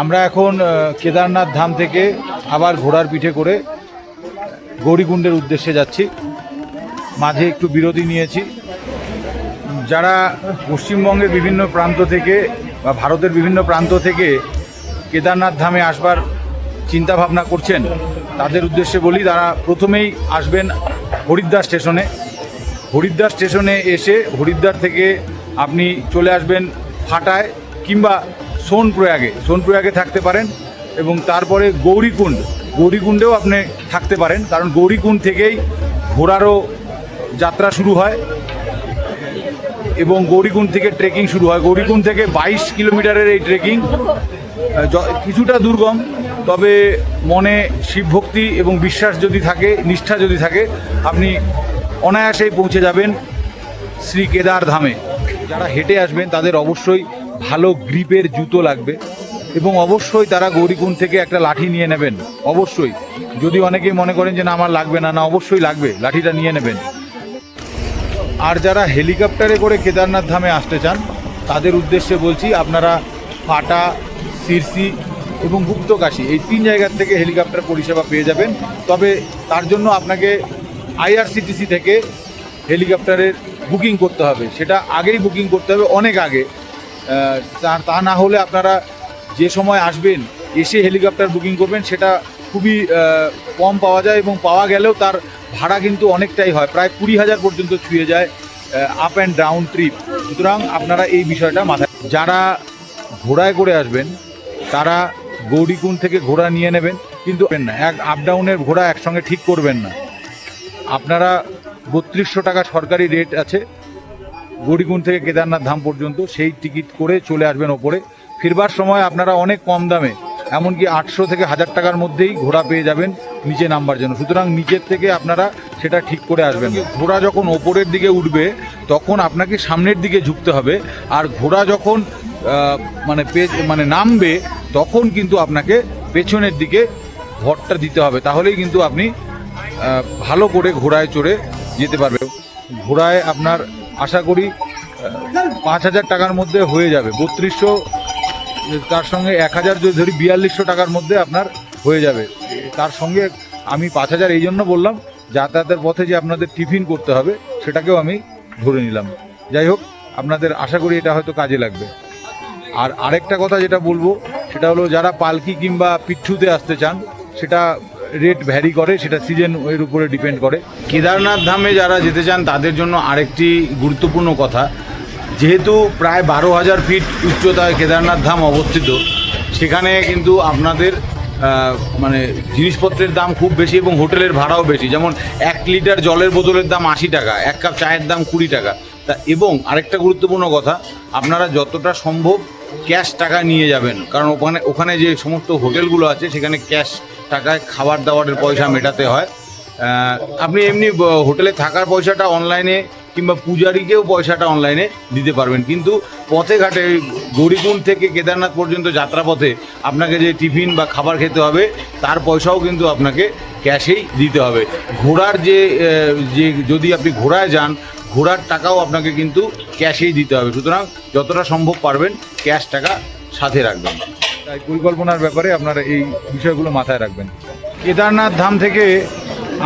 আমরা এখন কেদারনাথ ধাম থেকে আবার ঘোড়ার পিঠে করে গৌরীকুণ্ডের উদ্দেশ্যে যাচ্ছি। মাঝে একটু বিরতি নিয়েছি। যারা পশ্চিমবঙ্গের বিভিন্ন প্রান্ত থেকে বা ভারতের বিভিন্ন প্রান্ত থেকে কেদারনাথ ধামে আসবার চিন্তা ভাবনা করছেন, তাদের উদ্দেশ্যে বলি, তারা প্রথমেই আসবেন হরিদ্বার স্টেশনে। হরিদ্বার স্টেশনে এসে, হরিদ্বার থেকে আপনি চলে আসবেন ফাটায় কিংবা সোনপ্রয়াগে সোনপ্রয়াগে থাকতে পারেন এবং তারপরে গৌরীকুণ্ড। গৌরীকুণ্ডেও আপনি থাকতে পারেন, কারণ গৌরীকুণ্ড থেকেই ঘোড়ারও যাত্রা শুরু হয় এবং গৌরীকুণ্ড থেকে ট্রেকিং শুরু হয়। গৌরীকুণ্ড থেকে বাইশ কিলোমিটারের এই ট্রেকিং কিছুটা দুর্গম, তবে মনে শিবভক্তি এবং বিশ্বাস যদি থাকে, নিষ্ঠা যদি থাকে, আপনি অনায়াসেই পৌঁছে যাবেন শ্রী কেদার ধামে যারা হেঁটে আসবেন, তাদের অবশ্যই ভালো গ্রিপের জুতো লাগবে। এবং অবশ্যই তারা গৌরীকুণ্ড থেকে একটা লাঠি নিয়ে নেবেন। অবশ্যই। যদি অনেকেই মনে করেন যে না, আমার লাগবে না না, অবশ্যই লাগবে। লাঠিটা নিয়ে নেবেন। আর যারা হেলিকপ্টারে করে কেদারনাথ ধামে আসতে চান, তাদের উদ্দেশ্যে বলছি, আপনারা ফাটা, সিরসি এবং গুপ্তকাশী এই তিন জায়গার থেকে হেলিকপ্টার পরিষেবা পেয়ে যাবেন। তবে তার জন্য আপনাকে আইআরসিটিসি থেকে হেলিকপ্টারের বুকিং করতে হবে। সেটা আগেই বুকিং করতে হবে, অনেক আগে। তা- না হলে আপনারা যে সময় আসবেন, এসে হেলিকপ্টার বুকিং করবেন, সেটা খুবই কম পাওয়া যায় এবং পাওয়া গেলেও তার ভাড়া কিন্তু অনেকটাই হয়। প্রায় কুড়ি হাজার পর্যন্ত ছুঁয়ে যায় আপ অ্যান্ড ডাউন ট্রিপ সুতরাং আপনারা এই বিষয়টা মাথায় যারা ঘোড়ায় করে আসবেন, তারা গৌরীকুণ্ড থেকে ঘোড়া নিয়ে নেবেন, কিন্তু না। এক আপ ডাউনের ঘোড়া একসঙ্গে ঠিক করবেন না। আপনারা বত্রিশশো টাকা সরকারি রেট আছে। গৌরীকুণ্ড থেকে কেদারনাথ ধাম পর্যন্ত সেই টিকিট করে চলে আসবেন ওপরে। ফিরবার সময় আপনারা অনেক কম দামে, এমনকি আটশো থেকে হাজার টাকার মধ্যেই ঘোড়া পেয়ে যাবেন নিচে নামবার জন্য। সুতরাং নিচের থেকে আপনারা সেটা ঠিক করে আসবেন ঘোড়া যখন ওপরের দিকে উঠবে, তখন আপনাকে সামনের দিকে ঝুঁকতে হবে। আর ঘোড়া যখন মানে মানে নামবে, তখন কিন্তু আপনাকে পেছনের দিকে ভরটা দিতে হবে। তাহলেই কিন্তু আপনি ভালো করে ঘোড়ায় চড়ে যেতে পারবে ঘোড়ায় আপনার আশা করি পাঁচ হাজার টাকার মধ্যে হয়ে যাবে। বত্রিশশো, তার সঙ্গে এক হাজার যদি ধরি, বিয়াল্লিশশো টাকার মধ্যে আপনার হয়ে যাবে। তার সঙ্গে আমি পাঁচ হাজার এই জন্য বললাম, যাতায়াতের পথে যে আপনাদের টিফিন করতে হবে, সেটাকেও আমি ধরে নিলাম। যাই হোক, আপনাদের আশা করি এটা হয়তো কাজে লাগবে। আর আরেকটা কথা যেটা বলব, সেটা হলো যারা পালকি কিংবা পিঠুতে আসতে চান, সেটা রেট ভ্যারি করে, সেটা সিজন এর উপরে ডিপেন্ড করে। কেদারনাথ ধামে যারা যেতে চান, তাদের জন্য আরেকটি গুরুত্বপূর্ণ কথা। যেহেতু প্রায় বারো হাজার ফিট উচ্চতায় কেদারনাথ ধাম অবস্থিত, সেখানে কিন্তু আপনাদের মানে জিনিসপত্রের দাম খুব বেশি এবং হোটেলের ভাড়াও বেশি। যেমন এক লিটার জলের বোতলের দাম আশি টাকা, এক কাপ চায়ের দাম কুড়ি টাকা। তা এবং আরেকটা গুরুত্বপূর্ণ কথা, আপনারা যতটা সম্ভব ক্যাশ টাকা নিয়ে যাবেন। কারণ ওখানে ওখানে যে সমস্ত হোটেলগুলো আছে, সেখানে ক্যাশ টাকায় খাবার দাবারের পয়সা মেটাতে হয়। আপনি এমনি হোটেলে থাকার পয়সাটা অনলাইনে কিংবা পূজারিকেও পয়সাটা অনলাইনে দিতে পারবেন। কিন্তু পথে ঘাটে গৌরীকুণ্ড থেকে কেদারনাথ পর্যন্ত যাত্রাপথে আপনাকে যে টিফিন বা খাবার খেতে হবে, তার পয়সাও কিন্তু আপনাকে ক্যাশেই দিতে হবে। ঘোড়ার যে যে, যদি আপনি ঘোড়ায় যান, ঘোড়ার টাকাও আপনাকে কিন্তু ক্যাশেই দিতে হবে। সুতরাং যতটা সম্ভব পারবেন, ক্যাশ টাকা সাথে রাখবেন। তাই পরিকল্পনার ব্যাপারে আপনারা এই বিষয়গুলো মাথায় রাখবেন। কেদারনাথ ধাম থেকে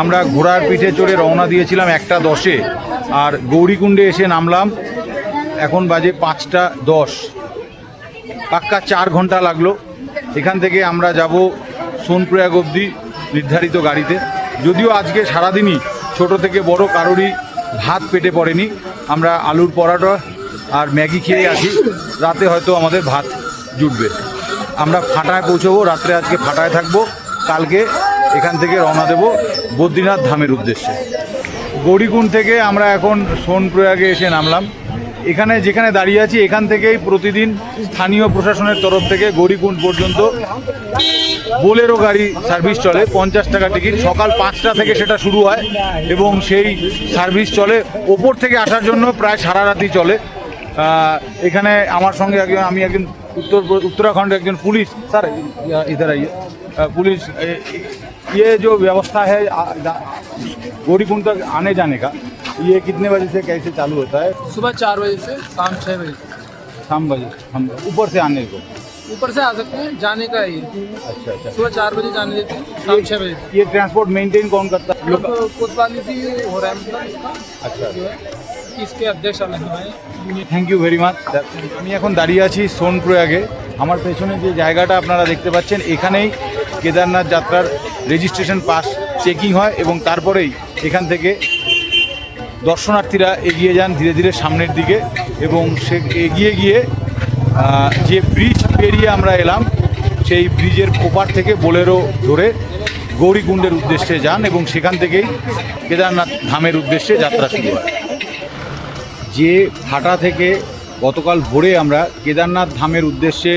আমরা ঘোড়ার পিঠে চড়ে রওনা দিয়েছিলাম একটা দশে, আর গৌরীকুণ্ডে এসে নামলাম। এখন বাজে পাঁচটা দশ। পাক্কা চার ঘণ্টা লাগল। এখান থেকে আমরা যাব সোনপ্রয়াগ অবধি নির্ধারিত গাড়িতে। যদিও আজকে সারাদিনই ছোট থেকে বড় কারোরই ভাত পেটে পড়েনি। আমরা আলুর পরাটা আর ম্যাগি খেয়ে আছি রাতে হয়তো আমাদের ভাত জুটবে। আমরা ফাটায় পৌঁছবো, রাত্রে আজকে ফাটায় থাকব, কালকে এখান থেকে রওনা দেব বদ্রীনাথ ধামের উদ্দেশ্যে। গৌরীকুণ্ড থেকে আমরা এখন সোনপ্রয়াগে এসে নামলাম। এখানে যেখানে দাঁড়িয়ে আছি, এখান থেকেই প্রতিদিন স্থানীয় প্রশাসনের তরফ থেকে গৌরীকুণ্ড পর্যন্ত বোলেরো গাড়ি সার্ভিস চলে, পঞ্চাশ টাকা টিকিট। সকাল পাঁচটা থেকে সেটা শুরু হয় এবং সেই সার্ভিস চলে। ওপর থেকে আসার জন্য প্রায় সারা রাতই চলে। এখানে আমার সঙ্গে একজন, আমি একজন उत्तर उत्तराखंड एक पुलिस सर इधर आइए। पुलिस ये जो व्यवस्था है गौरीकुंड तक आने जाने का ये कितने बजे से कैसे चालू होता है? सुबह चार बजे से शाम छः बजे। शाम बजे हम ऊपर से आने को। ऊपर से आ सकते हैं जाने का ये अच्छा अच्छा। सुबह चार बजे जाने देते हैं शाम छः बजे। ये ट्रांसपोर्ट मेंटेन कौन करता है? कोतवाली से हो रहा है मतलब अच्छा।, अच्छा। इसके अध्यक्ष अलग हैं থ্যাংক ইউ ভেরি মাচ আমি এখন দাঁড়িয়ে আছি সোনপ্রয়াগে আমার পেছনে যে জায়গাটা আপনারা দেখতে পাচ্ছেন এখানেই কেদারনাথ যাত্রার রেজিস্ট্রেশন পাস চেকিং হয় এবং তারপরেই এখান থেকে দর্শনার্থীরা এগিয়ে যান ধীরে ধীরে সামনের দিকে এবং সে এগিয়ে গিয়ে আহ, যে ব্রিজ পেরিয়ে আমরা এলাম সেই ব্রিজের ওপার থেকে বোলেরো ধরে গৌরীকুণ্ডের উদ্দেশ্যে যান এবং সেখান থেকেই কেদারনাথ ধামের উদ্দেশ্যে যাত্রা শুরু হয় যে ফাটা থেকে গতকাল ভোরে আমরা কেদারনাথ ধামের উদ্দেশ্যে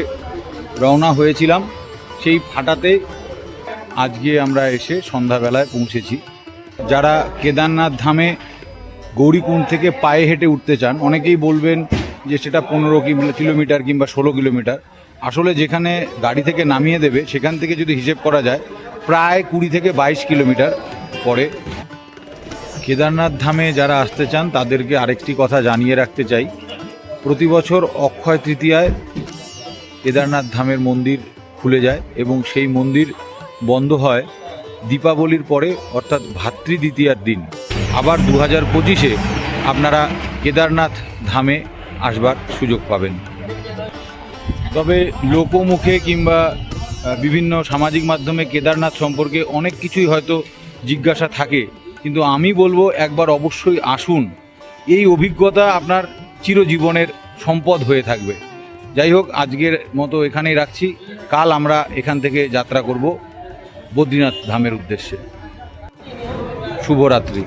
রওনা হয়েছিলাম, সেই ফাটাতে আজকে আমরা এসে সন্ধ্যাবেলায় পৌঁছেছি। যারা কেদারনাথ ধামে গৌরীকুণ্ড থেকে পায়ে হেঁটে উঠতে চান, অনেকেই বলবেন যে সেটা পনেরো কিলোমিটার কিংবা ষোলো কিলোমিটার। আসলে যেখানে গাড়ি থেকে নামিয়ে দেবে, সেখান থেকে যদি হিসেব করা যায়, প্রায় কুড়ি থেকে বাইশ কিলোমিটার পরে কেদারনাথ ধামে যারা আসতে চান, তাদেরকে আরেকটি কথা জানিয়ে রাখতে চাই। প্রতি বছর অক্ষয় তৃতীয়ায় কেদারনাথ ধামের মন্দির খুলে যায় এবং সেই মন্দির বন্ধ হয় দীপাবলির পরে, অর্থাৎ ভাতৃ দ্বিতীয়ার দিন। আবার দু হাজার পঁচিশে আপনারা কেদারনাথ ধামে আসবার সুযোগ পাবেন। তবে লোকমুখে কিংবা বিভিন্ন সামাজিক মাধ্যমে কেদারনাথ সম্পর্কে অনেক কিছুই হয়তো জিজ্ঞাসা থাকে। কিন্তু আমি বলব একবার অবশ্যই আসুন। এই অভিজ্ঞতা আপনার চিরজীবনের সম্পদ হয়ে থাকবে। যাই হোক, আজকের মতো এখানেই রাখছি। কাল আমরা এখান থেকে যাত্রা করব বদ্রীনাথ ধামের উদ্দেশ্যে। শুভরাত্রি।